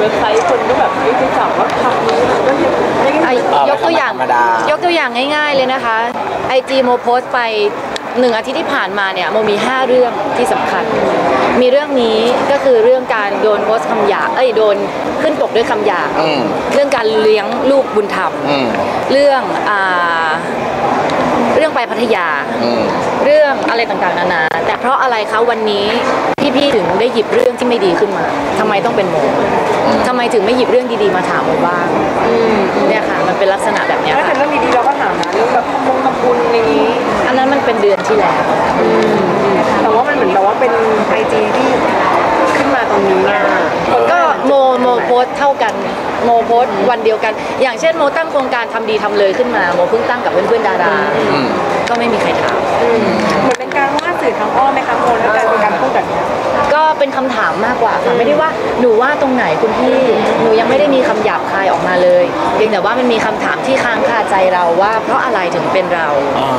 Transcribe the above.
เว็บไซต์คนก็แบบไม่ได้จับว่าคำนี้มันก็ยังไม่ได้อะเออยกตัวอย่าง ธรรมดา ยกตัวอย่างง่ายๆเลยนะคะไอจีโมโพสต์ไปหนึ่งอาทิตย์ที่ผ่านมาเนี่ยโมมี 5 เรื่องที่สำคัญ มีเรื่องนี้ก็คือเรื่องการโดนโพสต์คำหยาบเอ้ยโดนขึ้นปกด้วยคำหยาบอืม เรื่องการเลี้ยงลูกบุญธรรม อืม เรื่องอ่าเรื่องไป พัทยาอืมเรื่องอะไรต่างๆนานา แต่เพราะอะไรคะวันนี้พี่ๆถึงได้หยิบเรื่องที่ไม่ดีขึ้นมาทำไมต้องเป็นโมทำไมถึงไม่หยิบเรื่องดีๆมาถามโมบ้างเนี่ยค่ะ มันเป็นลักษณะแบบเนี้ยถ้าเป็ค่ะนเรื่องดีๆเราก็ถามนะเรื่องแบบทำบุญทำบุญอะไรอย่างนี้ อันนั้นมันเป็นเดือนที่แล้วแต่ว่ามันเหมือนแบบว่าเป็นไอจีที่ขึ้นมาตรงนี้ไงคนก็ก็โมโมโพสต์เท่ากันโมโพสต์วันเดียวกัน อย่างเช่นโมตั้งโครงการทำดีทำเลยขึ้นมา โมเพิ่งตั้งกับเพื่อนๆดาราอืมก็ ไม่มีใครถาม เหมือนเป็นการว่าสื่อทางอ้อมไหมคะโมแล้วการเป็นการพูดแบบนี้ก็เป็นคำถามมากกว่าค่ะไม่ได้ว่าหนูว่าตรงไหนคุณพี่หนูยังไม่ได้มีคำหยาบคายออกมาเลยเพียงแต่ว่ามันมีคำถามที่ค้างคาใจเราว่า เพราะอะไรถึงเป็นเรา อ่า